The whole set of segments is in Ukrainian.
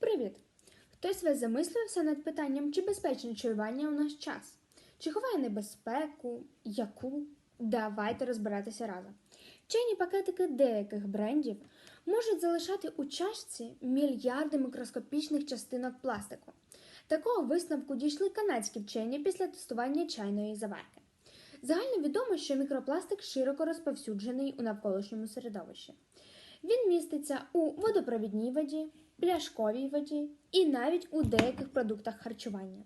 Привіт! Хтось вас замислився над питанням, чи безпечне чаювання у наш час? Чи ховає небезпеку? Яку? Давайте розбиратися разом. Чайні пакетики деяких брендів можуть залишати у чашці мільярди мікроскопічних частинок пластику. Такого висновку дійшли канадські вчені після тестування чайної заварки. Загально відомо, що мікропластик широко розповсюджений у навколишньому середовищі. Він міститься у водопровідній воді, пляшковій воді і навіть у деяких продуктах харчування.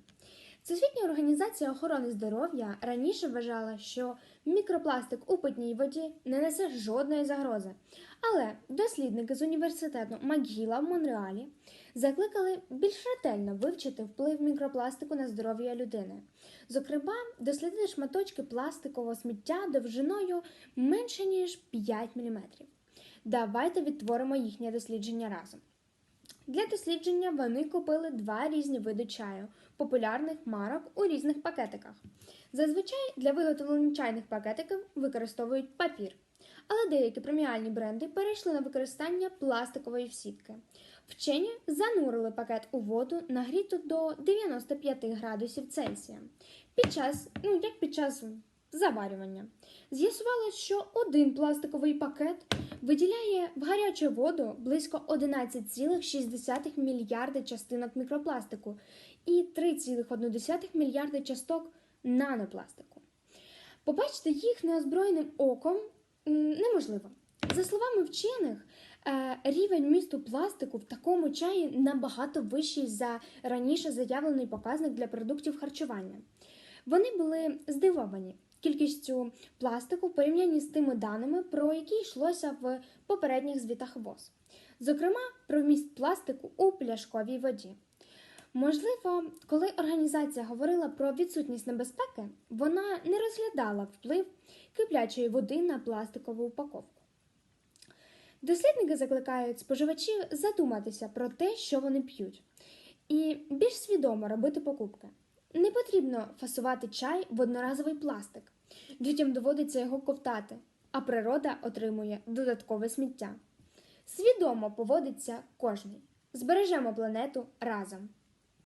Всесвітня організація охорони здоров'я раніше вважала, що мікропластик у питній воді не несе жодної загрози. Але дослідники з університету Макгіла в Монреалі закликали більш ретельно вивчити вплив мікропластику на здоров'я людини. Зокрема, дослідили шматочки пластикового сміття довжиною менше ніж 5 мм. Давайте відтворимо їхнє дослідження разом. Для дослідження вони купили два різні види чаю, популярних марок у різних пакетиках. Зазвичай для виготовлення чайних пакетиків використовують папір, але деякі преміальні бренди перейшли на використання пластикової сітки. Вчені занурили пакет у воду, нагріту до 95 градусів Цельсія. Під час, ну як під час заварювання, з'ясувалось, що один пластиковий пакет виділяє в гарячу воду близько 11,6 мільярди частинок мікропластику і 3,1 мільярди часток нанопластику. Побачити їх неозброєним оком неможливо. За словами вчених, е, рівень місту пластику в такому чаї набагато вищий за раніше заявлений показник для продуктів харчування. Вони були здивовані кількістю пластику в порівнянні з тими даними, про які йшлося в попередніх звітах ВОЗ, зокрема про вміст пластику у пляшковій воді. Можливо, коли організація говорила про відсутність небезпеки, вона не розглядала вплив киплячої води на пластикову упаковку. Дослідники закликають споживачів задуматися про те, що вони п'ють, і більш свідомо робити покупки. Не потрібно фасувати чай в одноразовий пластик. Людям доводиться його ковтати, а природа отримує додаткове сміття. Свідомо поводиться кожний. Збережемо планету разом.